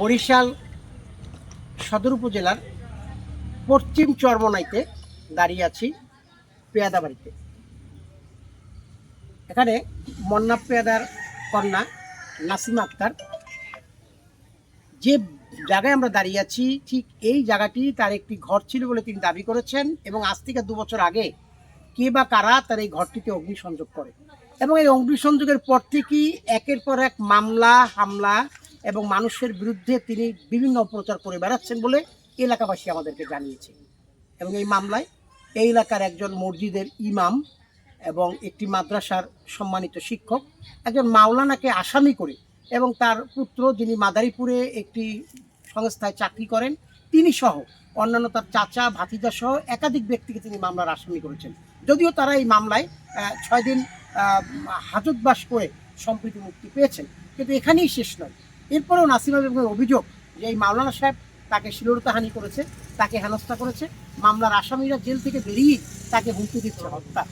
বরিশাল সদর উপজেলার পশ্চিম চরমনাইতে দাঁড়িয়ে আছি পেয়াদা বাড়িতে এখানে মন্না পেয়াদার কন্যা নাসিমা আক্তার। যে জায়গায় আমরা দাঁড়িয়ে আছি, ঠিক এই জায়গাটি তার একটি ঘর ছিল বলে তিনি দাবি করেছেন এবং আজ থেকে দু বছর আগে কে বা কারা তার এই ঘরটিতে অগ্নিসংযোগ করে। এবং এই অগ্নিসংযোগের পর থেকেই একের পর এক মামলা, হামলা এবং মানুষের বিরুদ্ধে তিনি বিভিন্ন অপপ্রচার করে বেড়াচ্ছেন বলে এলাকাবাসী আমাদেরকে জানিয়েছে। এবং এই মামলায় এই এলাকার একজন মসজিদের ইমাম এবং একটি মাদ্রাসার সম্মানিত শিক্ষক, একজন মাওলানাকে আসামি করে এবং তার পুত্র যিনি মাদারীপুরে একটি সংস্থায় চাকরি করেন, তিনি সহ অন্যান্য তার চাচা, ভাতিজা সহ একাধিক ব্যক্তিকে তিনি মামলার আসামি করেছেন। যদিও তারা এই মামলায় ছয় দিন হাজতবাস করে সম্প্রীতি মুক্তি পেয়েছেন, কিন্তু এখানেই শেষ নয়। এরপরেও নাসিমা বেগমের অভিযোগ যে এই মাওলানা সাহেব তাকে শিলরতাহানি করেছে, তাকে হেনস্থা করেছে, মামলার আসামিরা জেল থেকে বেরিয়ে তাকে হুমকি দিচ্ছে হত্যা।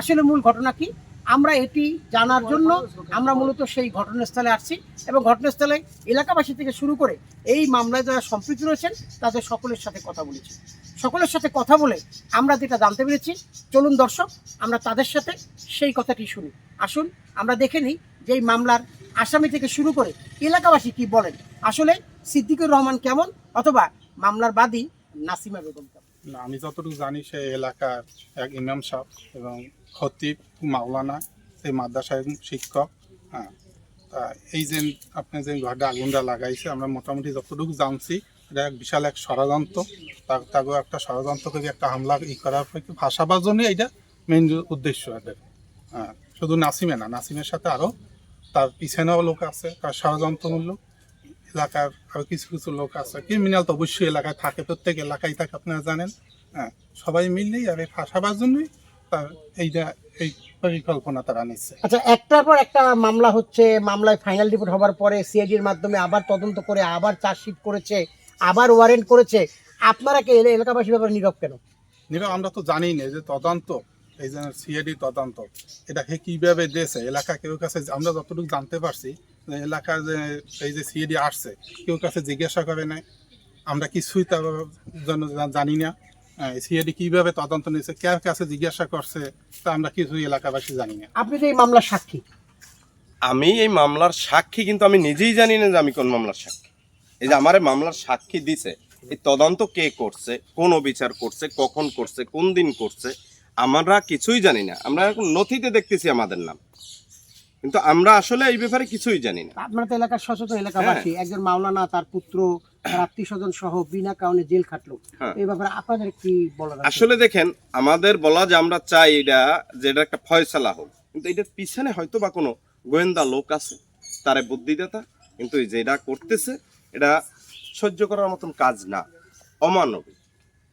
আসলে মূল ঘটনা কি? আমরা এটি জানার জন্য আমরা মূলত সেই ঘটনাস্থলে আসছি এবং ঘটনাস্থলে এলাকাবাসী থেকে শুরু করে এই মামলায় যারা সম্পৃক্ত রয়েছেন, তাদের সকলের সাথে কথা বলেছি। সকলের সাথে কথা বলে আমরা যেটা জানতে পেরেছি, চলুন দর্শক, আমরা তাদের সাথে সেই কথাটি শুনি। আসুন, আমরা দেখে নিই যে এই মামলার আসামি থেকে শুরু করে এলাকাবাসী কি বলেন? আসলে সিদ্দিকুর রহমান কেমন? অথবা মামলার বাদী নাসিমা বেগম কেমন? না, আমি যতটুকু জানি সে এলাকার এক ইমাম সাহেব এবং খতিব মাওলানা সেই মাদ্রাসা শিক্ষক। হ্যাঁ এই যে আপনি যে ঘরটা আগুনটা লাগাইছে, আমরা মোটামুটি যতটুকু জানছি, এটা এক বিশাল এক ষড়যন্ত্র। তা- তাকেও একটা ষড়যন্ত্র করে একটা হামলা ই করার পর ভাসাবার জন্যই এইটা মেন উদ্দেশ্য এদের। হ্যাঁ শুধু নাসিমে না, নাসিমের সাথে আরও তার পিছনেও লোক আছে তার ষড়যন্ত্রমূলক এলাকার আরও কিছু কিছু লোক আছে। ক্রিমিনাল তো অবশ্যই এলাকায় থাকে প্রত্যেক এলাকায় থাকে আপনারা জানেন। হ্যাঁ সবাই মিললেই আর এই ফাঁসাবার জন্যই তার এইটা এই পরিকল্পনা তারা নিচ্ছে। আচ্ছা একটার পর একটা মামলা হচ্ছে মামলায় ফাইনাল রিপোর্ট হবার পরে সিআইডির মাধ্যমে আবার তদন্ত করে আবার চার্জশিট করেছে আবার ওয়ারেন্ট করেছে। আপনারা কে এলা- এলাকাবাসীর ব্যাপারে নীরব কেন? নিরা আমরা তো জানি না যে তদন্ত এই যে সিআইডি তদন্ত এটা হে কীভাবে দিয়েছে? এলাকা কেউ কাছে আমরা যতটুকু জানতে পারছি যে এলাকার যে এই যে সিআইডি আসছে কেউ কাছে জিজ্ঞাসা করে নাই। আমরা কিছুই তার জন্য জানি না। সিআইডি কীভাবে তদন্ত নিয়েছে কার কাছে জিজ্ঞাসা করছে তা আমরা কিছুই এলাকাবাসী জানি না। আপনি তো এই মামলার সাক্ষী? আমি এই মামলার সাক্ষী কিন্তু আমি নিজেই জানি না যে আমি কোন মামলার সাক্ষী। এই যে আমার এই মামলার সাক্ষী দিছে এই তদন্ত কে করছে কোন অবিচার করছে কখন করছে কোন দিন করছে আমরা কিছুই জানি না। আমরা এখন নথিতে দেখতেছি আমাদের নাম। কিন্তু আমরা আসলে এই ব্যাপারে কিছুই জানি না। আপনারা তো এলাকার সচেতন এলাকাবাসী। একজন মাওলানা তার পুত্র তার আত্মীয় স্বজন সহ বিনা কারণে জেল খাটলো। হ্যাঁ। এই ব্যাপারে আপনাদের কি বলার আসলে দেখেন আমাদের বলা যে আমরা চাই এটা যে এটা একটা ফয়সালা হোক। কিন্তু এটার পিছনে হয়তো বা কোনো গোয়েন্দা লোক আছে তারে বুদ্ধিদাতা। কিন্তু যেটা করতেছে এটা সহ্য করার মতন কাজ না। অমানবিক।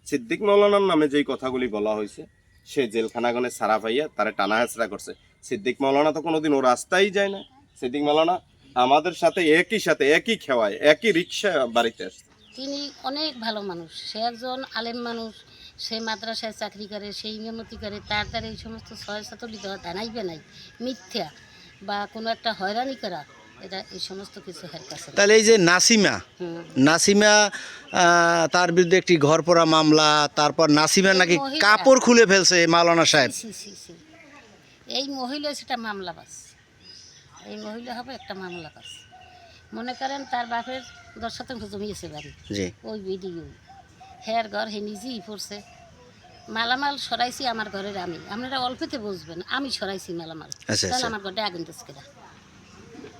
সিদ্দিক মৌলানার নামে যেই কথাগুলি বলা হয়েছে সে জেলখানাগনে সারা পাইয়া তারা টানা হেঁচড়া করছে। সিদ্দিক মৌলানা তো কোনোদিন ও রাস্তায় যায় না। সিদ্দিক মৌলানা আমাদের সাথে একই সাথে একই খেওয়ায়, একই রিক্সা বাড়িতে আসছে। তিনি অনেক ভালো মানুষ। সে একজন আলেম মানুষ, সে মাদ্রাসায় চাকরি করে, সেই ইমামতি করে, তার দ্বারা এই সমস্ত ছয় সাতলি দেওয়া জানাইবে নাই মিথ্যা বা কোনো একটা হয়রানি করা। এটা এই সমস্ত কিছু হের কাছে তাহলে এই যে নাসিমা নাসিমা তার বিরুদ্ধে একটি ঘর পোড়া মামলা তারপর নাসিমা নাকি কাপড় খুলে ফেলছে মাওলানা সাহেব। এই মহিলা সেটা মামলা পাস এই মহিলা হবে একটা মামলা পাস মনে করেন তার বাপের দশ শতাংশ জমিয়েছে বাড়ি। ওই ভিডিও হের ঘর হে নিজেই পড়ছে। মালামাল সরাইছি আমার ঘরের আমি। আপনারা অল্পতে বুঝবেন আমি সরাইছি মালামাল। আচ্ছা, তাহলে আচ্ছা। আমার ঘরটা আগুন তেজকে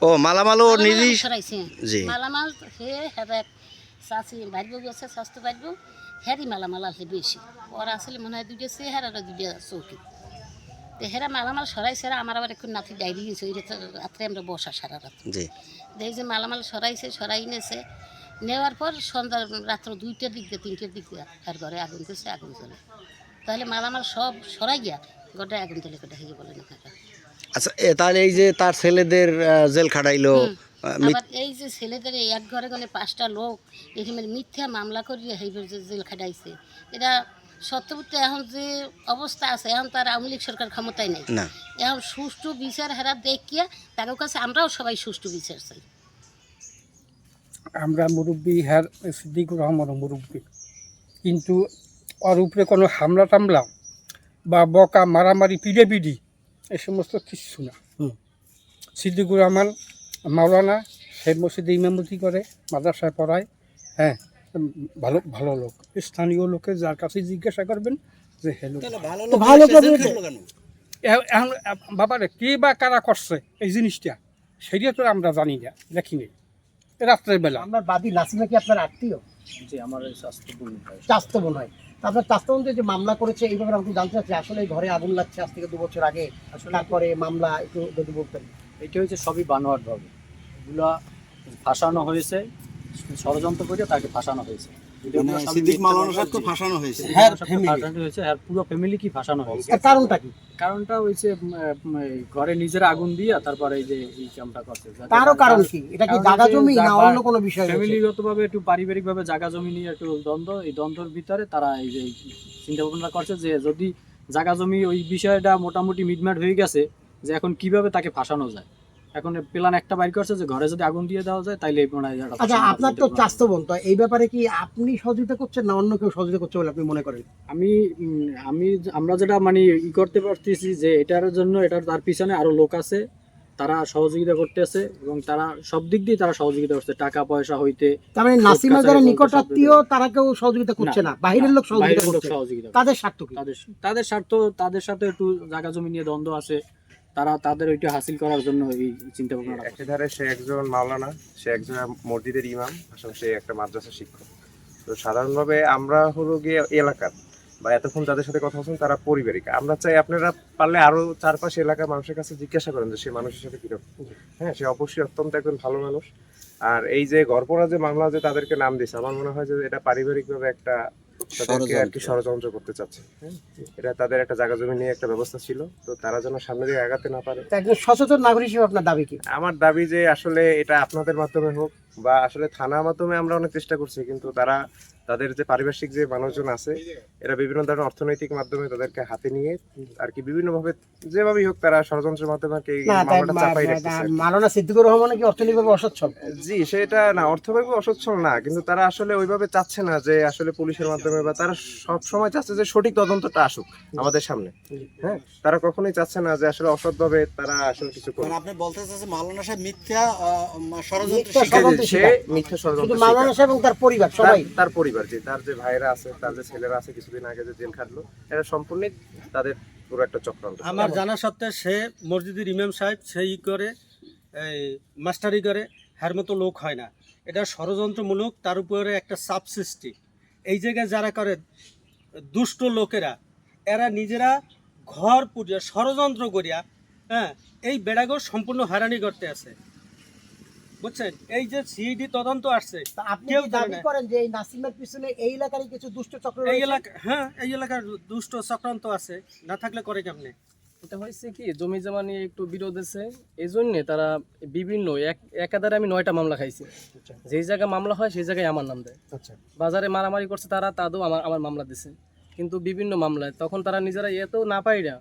ও মালামালও নিজেই সরাইছি। জি। মালামাল হে হের এক চাষি বাড়িব গেছে স্বাস্থ্য বাড়িব হেরই মালামাল আসলে বেশি। ওরা আসলে মনে হয় দুইটা চেহারা আর দুইটা চৌকি। তো হেরা মালামাল সরাইছে আর আমার আবার একটু নাতি ডাইরি গেছে ওই রাত্রে আমরা বসা সারা রাত। জি। দেখি যে মালামাল সরাইছে সরাই নেছে নেওয়ার পর সন্ধ্যা রাত্র দুইটার দিক দিয়ে তিনটের দিক দিয়ে আর ঘরে আগুন দিয়েছে আগুন চলে তাহলে মালামাল সব সরাই গিয়া ঘরটা আগুন চলে গোটা হয়ে বলে না কাকা আচ্ছা তাহলে এই যে তার ছেলেদের জেল খাটাইলো আবার এই যে ছেলেদের এক ঘরে গেলে পাঁচটা লোক এখানে মিথ্যা মামলা করিয়ে হেইবার যে জেল খাটাইছে এটা সত্যবুদ্ধ এখন যে অবস্থা আছে এখন তার আওয়ামী লীগ সরকার ক্ষমতায় নেই। এখন সুষ্ঠু বিচার হেরা দেখিয়া তাদের কাছে আমরাও সবাই সুষ্ঠু বিচার চাই। আমরা মুরব্বী হ্যার সিদ্দিকুর রহমান মুরব্বী। কিন্তু ওর উপরে কোনো হামলা টামলা বা বকা মারামারি পিড়ে পিড়ি এ সমস্ত কিচ্ছু না। হুম। সিদ্দিকুর রহমান মাওলানা সে মসজিদে ইমামতি করে মাদ্রাসায় পড়ায় হ্যাঁ ভালো ভালো লোক। স্থানীয় লোকে যার কাছে জিজ্ঞাসা করবেন যে হ্যালো ভালো এখন বাবারে কে বা কারা করছে এই জিনিসটা? সেটা তো আমরা জানি না দেখি নেই রাত্রের বেলা আপনার বাদী নাসিমা কি আপনার আত্মীয়? যে আমার স্বাস্থ্য বোন হয়। চাস্ত বোন হয়। আপনার চাস্ত বোন যে মামলা করেছে এই ব্যাপারে আমাকে জানতে চাচ্ছি আসলে ঘরে আগুন লাগছে আজ থেকে দু বছর আগে তারপরে মামলা একটু যদি বলতেন। এটা হচ্ছে সবই বানোয়ার ভাবে। এগুলা ফাঁসানো হয়েছে ষড়যন্ত্র করে তাকে ফাঁসানো হয়েছে। মানে সিদ্দিক মাওলানা ফাঁসানো হয়েছে। হ্যাঁ, সবকে হয়েছে আর পুরো ফ্যামিলি কি ফাঁসানো হয়েছে। কারণটা কি? কারণটা হয়েছে উম, উম, এই ঘরে নিজের আগুন দিয়া তারপরে এই যে এই কামটা করছে। তারও কারণ কি? এটা কি জায়গা জমি না অন্য কোনো বিষয় রয়েছে? একটু পারিবারিক ভাবে জায়গা জমি নিয়ে একটু দ্বন্দ্ব এই দ্বন্দ্বের ভিতরে তারা এই যে চিন্তা ভাবনা করছে যে যদি জায়গা জমি ওই বিষয়টা মোটামুটি মিটমাট হয়ে গেছে যে এখন কীভাবে তাকে ফাঁসানো যায়? এখন প্ল্যান একটা বাইর করছে যে ঘরে যদি আগুন দিয়ে দেওয়া যায় তাইলে মনে হয় আচ্ছা আপনার তো চাস্ত বোন তো এই ব্যাপারে কি আপনি সহযোগিতা করছেন না অন্য কেউ সহযোগিতা করছে বলে আপনি মনে করেন? আমি আমি আমরা যেটা মানে ই করতে পারতেছি যে এটার জন্য এটার তার পিছনে আরও লোক আছে তারা সহযোগিতা করতেছে এবং তারা সব দিক দিয়ে তারা সহযোগিতা করছে টাকা পয়সা হইতে তার মানে নাসিমা যারা নিকট আত্মীয় তারা কেউ সহযোগিতা করছে না বাহিরের লোক সহযোগিতা করছে। তাদের স্বার্থ তাদের তাদের স্বার্থ তাদের সাথে একটু জায়গা জমি নিয়ে দ্বন্দ্ব আছে তারা তাদের ওইটা হাসিল করার জন্য এই চিন্তা ভাবনা একেধারে সে একজন মাওলানা, সে একজন মসজিদের ইমাম পাশাপাশি একটা মাদ্রাসা শিক্ষক। তো সাধারণভাবে আমরা হলো গিয়ে এলাকার বা এতক্ষণ যাদের সাথে কথা বলছেন তারা পারিবারিক। আমরা চাই আপনারা পারলে আরও চারপাশে এলাকার মানুষের কাছে জিজ্ঞাসা করেন যে সে মানুষের সাথে কীরকম। হ্যাঁ সে অবশ্যই অত্যন্ত একজন ভালো মানুষ। আর এই যে গড়পড়া যে মামলা যে তাদেরকে নাম দিয়েছে, আমার মনে হয় যে এটা পারিবারিকভাবে একটা তাদেরকে আর কি ষড়যন্ত্র। করতে চাচ্ছে হ্যাঁ? এটা তাদের একটা জায়গা জমি নিয়ে একটা ব্যবস্থা ছিল তো তারা যেন সামনে দিকে আগাতে না পারে। একজন সচেতন নাগরিক হিসেবে আপনার দাবি কি? আমার দাবি যে আসলে এটা আপনাদের মাধ্যমে হোক বা আসলে থানার মাধ্যমে আমরা অনেক চেষ্টা করছি কিন্তু তারা তাদের যে পারিপার্শ্বিক যে মানুষজন আছে এরা বিভিন্ন ধরনের অর্থনৈতিক মাধ্যমে তাদেরকে হাতে নিয়ে আর কি বিভিন্ন ভাবে যেভাবেই হোক তারা ষড়যন্ত্রের মাধ্যমে আর কি মামলাটা চাপাই মালানা সিদ্দিকুর রহমান কি অর্থনৈতিকভাবে অসচ্ছল? জি সেটা না অর্থভাবে অসচ্ছল না কিন্তু তারা আসলে ওইভাবে চাচ্ছে না যে আসলে পুলিশের মাধ্যমে বা তারা সব সময় চাচ্ছে যে সঠিক তদন্তটা আসুক আমাদের সামনে। হ্যাঁ তারা কখনোই চাচ্ছে না যে আসলে অসৎভাবে তারা আসলে কিছু করবে মানে আপনি বলতে চাচ্ছেন মাওলানা সাহেব মিথ্যা। ষড়যন্ত্র সে। মিথ্যা ষড়যন্ত্র শিকার। সাহেব এবং তার পরিবার সবাই তার- পরিবার যে তার যে ভাইরা আছে তার যে ছেলেরা আছে কিছুদিন আগে যে জেল খাটলো এটা সম্পূর্ণ তাদের পুরো একটা চক্রান্ত আমার জানা সত্ত্বে সে মসজিদের ইমাম সাহেব সেই করে এই মাস্টারি করে হ্যার মতো লোক হয় না এটা ষড়যন্ত্রমূলক তার উপরে একটা চাপ সৃষ্টি এই জায়গায় যারা করে দুষ্ট লোকেরা এরা নিজেরা ঘর পুড়িয়া ষড়যন্ত্র করিয়া হ্যাঁ এই বেড়াগর সম্পূর্ণ হয়রানি করতে আছে বুঝছেন? এই যে সিইডি তদন্ত আসছে আপনি কি দাবি করেন যে এই নাসিমের পিছনে এই এলাকারই কিছু দুষ্ট চক্র এই এলাকা হ্যাঁ এই এলাকার দুষ্ট চক্রান্ত আছে না থাকলে করে কেমনে? এটা হয়েছে কি জমি জমা নিয়ে একটু বিরোধ আছে এই জন্যে তারা বিভিন্ন একাধারে আমি নয়টা মামলা খাইছি। যেই জায়গায় মামলা হয় সেই জায়গায় আমার নাম দেয়। আচ্ছা। বাজারে মারামারি করছে তারা তাদেরও আমার আমার মামলা দিছে। কিন্তু বিভিন্ন মামলায় তখন তারা নিজেরা এত না পাইরা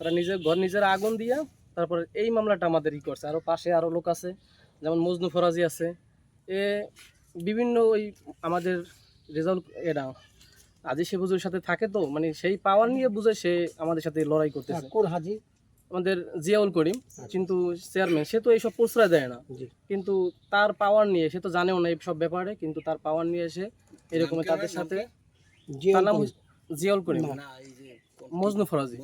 তারা নিজের ঘর নিজেরা আগুন দিয়া তারপর এই মামলাটা আমাদের ই করছে। আরও পাশে আরও লোক আছে যেমন মজনু ফরাজি আছে এ বিভিন্ন ওই আমাদের রেজাল্ট এরা আজি সে বুঝুর সাথে থাকে তো মানে সেই পাওয়ার নিয়ে বুঝে সে আমাদের সাথে লড়াই করতেছে। হাজি। আমাদের জিয়াউল করিম কিন্তু চেয়ারম্যান সে তো এইসব প্রশ্রয় দেয় না। কিন্তু তার পাওয়ার নিয়ে সে তো জানেও না এইসব ব্যাপারে কিন্তু তার পাওয়ার নিয়ে এসে এরকম তাদের সাথে জিয়াউল করিম। মজনু ফরাজি।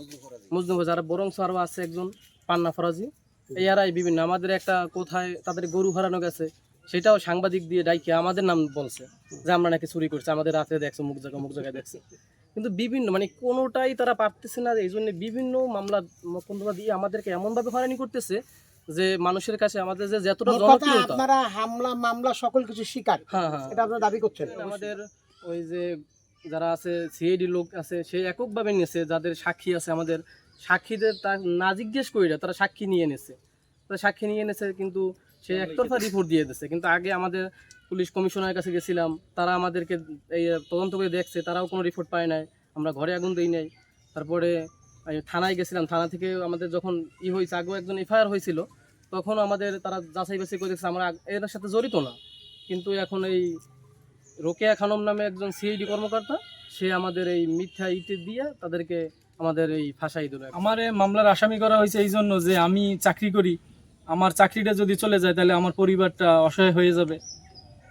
মজনু ফরাজি। আর বরং আরও আছে একজন পান্না ফরাজি। এরাই বিভিন্ন আমাদের একটা কোথায় তাদের গরু হারানো গেছে সেটাও সাংবাদিক দিয়ে ডাইকে আমাদের নাম বলছে যে আমরা নাকি চুরি করছি আমাদের রাতে দেখছে মুখ জায়গা মুখ জায়গায় দেখছে। কিন্তু বিভিন্ন মানে কোনোটাই তারা পারতেছে না এই জন্য বিভিন্ন মামলা মোকদ্দমা দিয়ে আমাদেরকে এমনভাবে হয়রানি করতেছে যে মানুষের কাছে আমাদের যে যতটা জনপ্রিয়তা। আপনারা হামলা মামলা সকল কিছু স্বীকার হ্যাঁ হ্যাঁ। এটা আপনারা দাবি করছেন। আমাদের ওই যে যারা আছে সিআইডি লোক আছে সেই এককভাবে নিয়েছে যাদের সাক্ষী আছে আমাদের সাক্ষীদের তা না জিজ্ঞেস করি তারা সাক্ষী নিয়ে এনেছে তারা সাক্ষী নিয়ে এনেছে কিন্তু সে একতরফা রিপোর্ট দিয়ে দিচ্ছে কিন্তু আগে আমাদের পুলিশ কমিশনারের কাছে গেছিলাম, তারা আমাদেরকে এই তদন্ত করে দেখছে, তারাও কোনো রিপোর্ট পায় নাই, আমরা ঘরে আগুন দিই নাই। তারপরে থানায় গেছিলাম, থানা থেকে আমাদের যখন ই হয়েছে আগেও একজন এফআইআর হয়েছিল তখন আমাদের তারা যাচাই বাছাই করে দেখছে, আমরা এর সাথে জড়িত না। কিন্তু এখন এই রোকেয়া খানম নামে একজন সিআইডি কর্মকর্তা, সে আমাদের এই মিথ্যা ইটে দিয়ে তাদেরকে আমাদের এই ফাঁসাই দিল আমার এই মামলার আসামি করা হয়েছে এই জন্য যে আমি চাকরি করি। আমার চাকরিটা যদি চলে যায় তাহলে আমার পরিবারটা অসহায় হয়ে যাবে।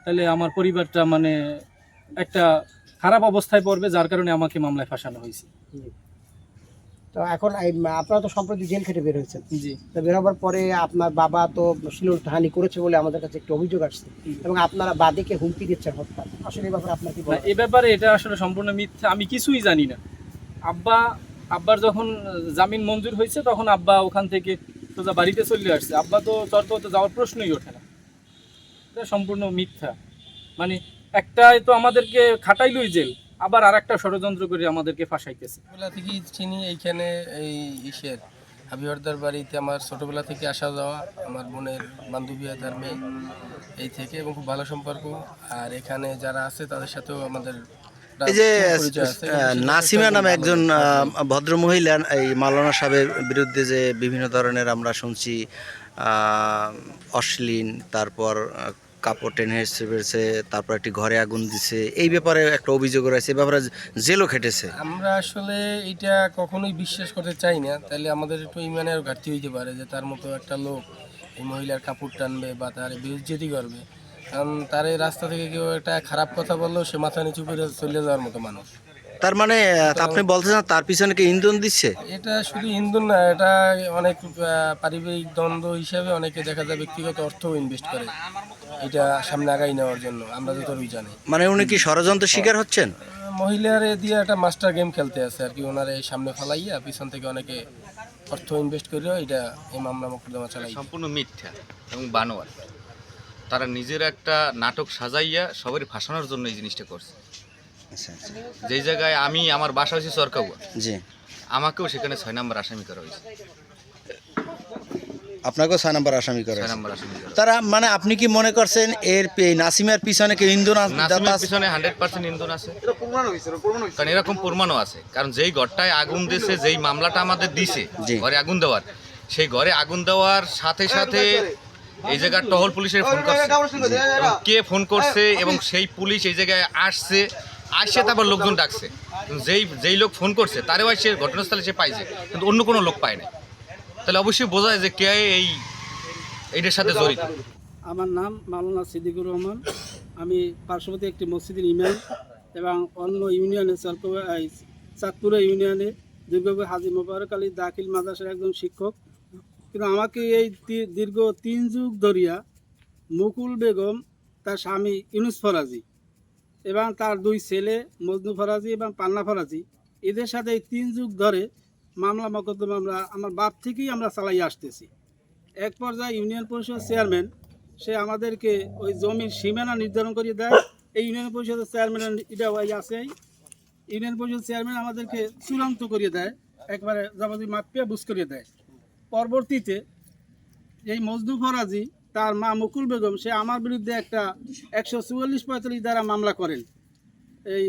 তাহলে আমার পরিবারটা মানে একটা খারাপ অবস্থায় পড়বে যার কারণে আমাকে মামলায় ফাঁসানো হয়েছে। তো এখন আপনারা তো সম্প্রতি জেল খেটে বের হয়েছেন। জি। তো বের হবার পরে আপনার বাবা তো শিলুলতাহানি করেছে বলে আমাদের কাছে একটু অভিযোগ আসছে। এবং আপনারা বাদীকে হুমকি দিচ্ছেন হত্যা আসলে এই ব্যাপারে আপনার কি এ ব্যাপারে এটা আসলে সম্পূর্ণ মিথ্যা আমি কিছুই জানি না। আব্বা আব্বার যখন জামিন মঞ্জুর হয়েছে, তখন আব্বা ওখান থেকে সোজা বাড়িতে চলে আসছে। আব্বা তো চর্চাতে যাওয়ার প্রশ্নই ওঠে না। এটা সম্পূর্ণ মিথ্যা। মানে একটাই তো আমাদেরকে খাটাইলই জেল, আবার আর একটা ষড়যন্ত্র করে আমাদেরকে ফাঁসাইতেছে। ছোটবেলা থেকেই চিনি এইখানে এই ইসের হাবিহরদার বাড়িতে আমার ছোটবেলা থেকে আসা যাওয়া, আমার বোনের বান্ধবী তার মেয়ে, এই থেকে এবং খুব ভালো সম্পর্ক। আর এখানে যারা আছে, তাদের সাথেও আমাদের এই যে নাসিমা নামে একজন আহ, ভদ্র মহিলা এই মাওলানা সাহেবের বিরুদ্ধে যে বিভিন্ন ধরনের আমরা শুনছি অশ্লীল তারপর কাপড় টেনে হেসেছে তারপর একটি ঘরে আগুন দিছে এই ব্যাপারে একটা অভিযোগ রয়েছে এই ব্যাপারে জেলও খেটেছে। আমরা আসলে এটা কখনোই বিশ্বাস করতে চাই না। তাহলে আমাদের একটু ইমানের ঘাটতি হইতে পারে যে তার মতো একটা লোক এই মহিলার কাপড় টানবে বা তার বিরুদ্ধেতি করবে। কারণ তার এই রাস্তা থেকে কেউ একটা খারাপ কথা বললেও সে মাথা নিচু করে চলে যাওয়ার মতো মানুষ। তার মানে আপনি বলতেছেন তার পিছনে কি ইন্ধন দিচ্ছে? এটা শুধু হিন্দু না এটা অনেক পারিবারিক দ্বন্দ্ব হিসাবে অনেকে দেখা যায় ব্যক্তিগত অর্থও ইনভেস্ট করে। এটা সামনে আগাই নেওয়ার জন্য আমরা যতটুকু জানি। মানে উনি কি ষড়যন্ত্র শিকার হচ্ছেন? মহিলারে দিয়ে একটা মাস্টার গেম খেলতে আছে আর কি ওনারে সামনে ফেলাইয়া পিছন থেকে অনেকে অর্থ ইনভেস্ট করেও এটা এই মামলা মোকদ্দমা চালাই সম্পূর্ণ মিথ্যা এবং বানোয়ার তারা নিজের একটা নাটক সাজাইয়া সবারই ফাঁসানোর জন্য এই জিনিসটা করছে। আচ্ছা আচ্ছা। যেই জায়গায় আমি আমার বাসা হয়েছে সরকাউয়া জি। আমাকেও সেখানে ছয় নম্বর আসামি করা হয়েছে আপনাকেও ছয় নম্বর আসামি করে ছয় নম্বর আসামি করা তারা মানে আপনি কি মনে করছেন এর পে- নাসিমের পিছনে কি ইন্ধন আ- নাসিমের আছে? পিছনে হান্ড্রেড পার্সেন্ট ইন্ধন আছে। কারণ এরকম প্রমাণও আছে। কারণ যেই ঘরটায় আগুন দিয়েছে যেই মামলাটা আমাদের দিছে জি। ঘরে আগুন দেওয়ার সেই ঘরে আগুন দেওয়ার সাথে সাথে এই জায়গার টহল পুলিশের ফোন করছে। কে ফোন করছে এবং সেই পুলিশ এই জায়গায় আসছে আসছে তারপর লোকজন ডাকছে। যেই যেই লোক ফোন করছে তারেও সে ঘটনাস্থলে সে পাইছে কিন্তু অন্য কোনো লোক পায় না তাহলে অবশ্যই বোঝা যায় যে কে এই এইটার সাথে জড়িত। আমার নাম মাওলানা সিদ্দিকুর রহমান। আমি পার্শ্ববর্তী একটি মসজিদের ইমাম এবং অন্য ইউনিয়নে চাঁদপুরা ইউনিয়নে দুর্গাপুর হাজি মোবারক আলী দাখিল মাদ্রাসার একজন শিক্ষক। কিন্তু আমাকে এই দীর্ঘ তিন যুগ ধরিয়া মুকুল বেগম, তার স্বামী ইউনুস ফরাজি এবং তার দুই ছেলে মজনু ফরাজি এবং পান্না ফরাজি, এদের সাথে এই তিন যুগ ধরে মামলা মকদ্দমা আমরা, আমার বাপ থেকেই আমরা চালাই আসতেছি। এক পর্যায়ে ইউনিয়ন পরিষদ চেয়ারম্যান, সে আমাদেরকে ওই জমির সীমানা নির্ধারণ করে দেয়। এই ইউনিয়ন পরিষদের চেয়ারম্যান এটা ওই আছে ইউনিয়ন পরিষদ চেয়ারম্যান আমাদেরকে চূড়ান্ত করিয়ে দেয়, একবারে যাবতীয় মাপিয়া বুঝ করিয়ে দেয়। পরবর্তীতে এই মজদু ফরাজি তার মা মুকুল বেগম, সে আমার বিরুদ্ধে একটা একশো চুয়াল্লিশ পঁয়তাল্লিশ দ্বারা মামলা করেন এই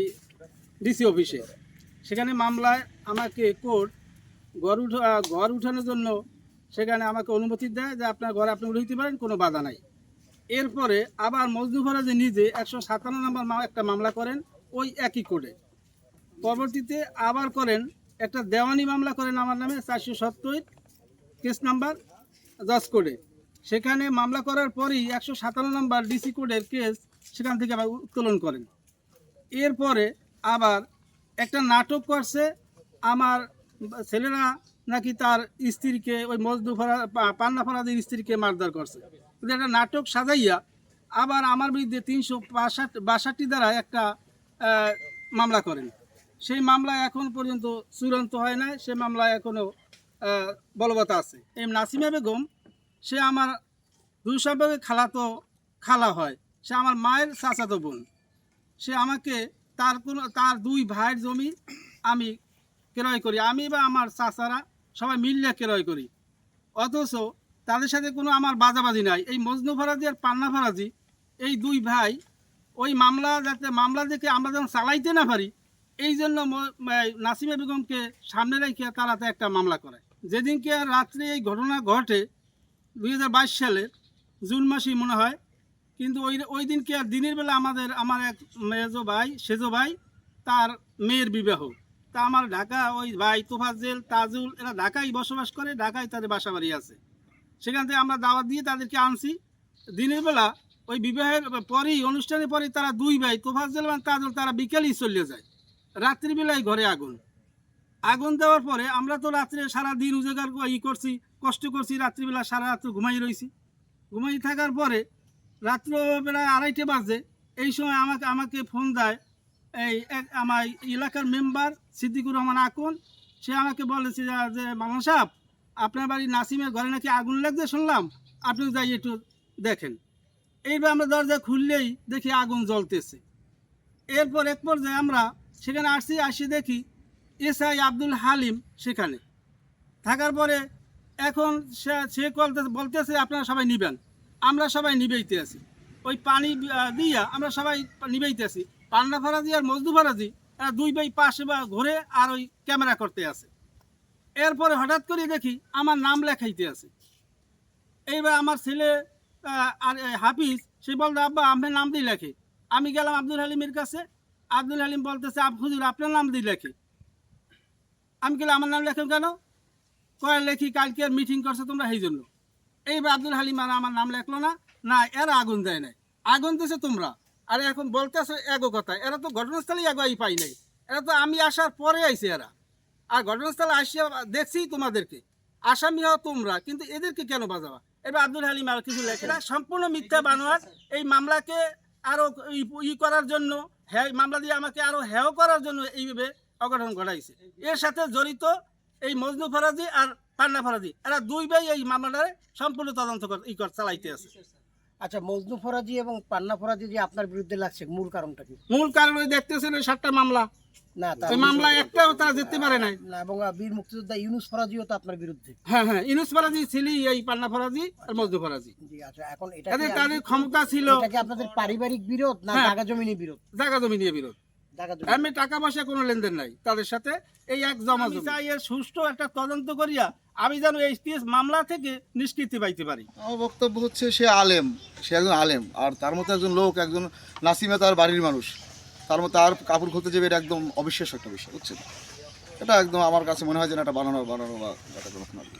ডিসি অফিসে। সেখানে মামলায় আমাকে কোর্ট ঘর উঠা, ঘর উঠানোর জন্য সেখানে আমাকে অনুমতি দেয় যে আপনার ঘরে আপনি উঠে দিতে পারেন, কোনো বাধা নাই। এরপরে আবার মজদু ফরাজি নিজে একশো সাতান্ন নম্বর একটা মামলা করেন ওই একই কোর্টে। পরবর্তীতে আবার করেন, একটা দেওয়ানি মামলা করেন আমার নামে, চারশো সত্তর। কেস নাম্বার জজ কোডে সেখানে মামলা করার পরেই একশো সাতান্ন নম্বর ডিসি কোডের কেস সেখান থেকে আবার উত্তোলন করেন। এরপরে আবার একটা নাটক করছে, আমার ছেলেরা নাকি তার স্ত্রীকে ওই মজদু ফরা পান্না ফরাদের স্ত্রীকে মারধর করছে। একটা নাটক সাজাইয়া আবার আমার বিরুদ্ধে তিনশো বাষট্টি বাষট্টি দ্বারা একটা মামলা করেন। সেই মামলা এখন পর্যন্ত চূড়ান্ত হয় নাই, সে মামলা এখনও বলবৎ আছে। এই নাসিমা বেগম, সে আমার দুই সম্পর্কে খালাতো খালা হয়। সে আমার মায়ের চাচাতো বোন। সে আমাকে তার কোনো, তার দুই ভাইয়ের জমি আমি ক্রয় করি। আমি বা আমার চাচারা সবাই মিললে ক্রয় করি। অথচ তাদের সাথে কোনো আমার বাজাবাজি নাই। এই মজনু ফরাজি আর পান্না ফরাজি, এই দুই ভাই, ওই মামলা যাতে, মামলা দেখে আমরা যেন চালাইতে না পারি, এই জন্য নাসিমা বেগমকে সামনে রেখে তারাতে একটা মামলা করে। যেদিনকে আর রাত্রে এই ঘটনা ঘটে, দুই হাজার সালের জুন মাসেই মনে হয়, কিন্তু ওই ওই দিনকে আর দিনের বেলা আমাদের আমার এক মেজো ভাই, সেজো ভাই, তার মেয়ের বিবাহ। তা আমার ঢাকা, ওই ভাই তোফাজ্জেল, তাজুল, এরা ঢাকায় বসবাস করে ঢাকায় তাদের বাসা বাড়ি আছে। সেখান থেকে আমরা দাওয়াত দিয়ে তাদেরকে আনছি। দিনের বেলা ওই বিবাহের পরেই, অনুষ্ঠানের পরেই তারা দুই ভাই, তোফাজ্জেল এবং তাজুল, তারা বিকেলেই চলে যায়। রাত্রিবেলায় ঘরে আগুন। আগুন দেওয়ার পরে আমরা তো রাত্রে সারা দিন উজাগার ই করছি, কষ্ট করছি, রাত্রিবেলা সারা রাত্র ঘুমাই রয়েছি ঘুমাই থাকার পরে রাত্র প্রায় আড়াইটে বাজে, এই সময় আমাকে আমাকে ফোন দেয়, এই এক, আমার এলাকার মেম্বার সিদ্দিকুর রহমান আকন, সে আমাকে বলেছে যে- যে মামা সাহেব, আপনার বাড়ি নাসিমের ঘরে নাকি আগুন লাগছে শুনলাম, আপনি যাই একটু দেখেন। এইবার আমরা দরজা খুললেই দেখি আগুন জ্বলতেছে। এরপর এক পর্যায়ে আমরা সেখানে আসছি আসি দেখি এসআই আব্দুল হালিম সেখানে। থাকার পরে এখন সে সে বলতে- বলতেছে আপনারা সবাই নিবেন। আমরা সবাই নিবেইতে আছি। ওই পানি দিয়া আমরা সবাই নিবেইতে আছি। পান্না ফরাজি আর মজদু ফরাজি, এরা দুই ভাই পাশে বা ঘুরে আর ওই ক্যামেরা করতে আছে। এরপরে হঠাৎ করে দেখি আমার নাম লেখাইতে আছে। এইবার আমার ছেলে আর হাফিজ, সে বলতো আব্বা আপনার নাম দিয়ে লেখে আমি গেলাম আব্দুল হালিমের কাছে। আব্দুল হালিম বলতেছে, আব, হুজুর, আপনার নাম দিয়ে লেখে আমি গেলে আমার নাম লেখেন কেন? কয়, লেখি কালকে মিটিং করছে তোমরা সেই জন্য এইবার আব্দুল হালিম আর আমার নাম লেখলো না না, এরা আগুন দেয় নাই। আগুন দিয়েছে তোমরা। আর এখন বলতেছে এগো কথা, এরা তো ঘটনাস্থলেই আগুয়াই পাই নাই। এরা তো আমি আসার পরে আইছে এরা। আর ঘটনাস্থলে আসিয়া দেখছি তোমাদেরকে, আসামি হও তোমরা, কিন্তু এদেরকে কেন বাজাবা? এবার আব্দুল হালিম আর কিছু লেখে না। সম্পূর্ণ মিথ্যা বানোয়ার, এই মামলাকে আরও ই- করার জন্য হ্যাঁ মামলা দিয়ে আমাকে আরও হেয় করার জন্য এইভাবে অঘটন ঘটাইছে। এর সাথে জড়িত এই মজনু ফরাজি আর পান্না ফরাজি এরা দুই ভাই এই মামলাটারে সম্পূর্ণ তদন্ত ই কর চালাইতে আছে। আচ্ছা মজনু ফরাজি এবং পান্না ফরাজি যে আপনার বিরুদ্ধে লাগছে মূল কারণটা কি? মূল কারণ ওই দেখতেছেন ওই সাতটা মামলা। না ওই মামলা একটাও তারা পারে নাই। না এবং বীর মুক্তিযোদ্ধা ইউনুস ফরাজিও তো আপনার বিরুদ্ধে। হ্যাঁ হ্যাঁ ফরাজি ছিলি এই পান্না ফরাজি আর মজনু ফরাজি। জি আচ্ছা এখন এটা তাদের ক্ষমতা ছিল এটা কি আপনাদের পারিবারিক বিরোধ না হ্যাঁ। জায়গা জমিনি বিরোধ? জায়গা জমি নিয়ে বিরোধ। জমি আমি টাকা পয়সা কোনো লেনদেন নাই তাদের সাথে এই এক জমা চাই এর সুষ্ঠু একটা তদন্ত করিয়া আমি যেন এই কেস মামলা থেকে নিষ্কৃতি পাইতে পারি আমার বক্তব্য হচ্ছে সে আলেম সে একজন আলেম আর তার মতো একজন লোক একজন নাসিমে তার বাড়ির মানুষ তার মতো তার কাপড় খুলতে যাবে এটা একদম অবিশ্বাস্য একটা বিষয় বুঝছেন এটা একদম আমার কাছে মনে হয় যেন এটা বানানো বানানো বা আর কি।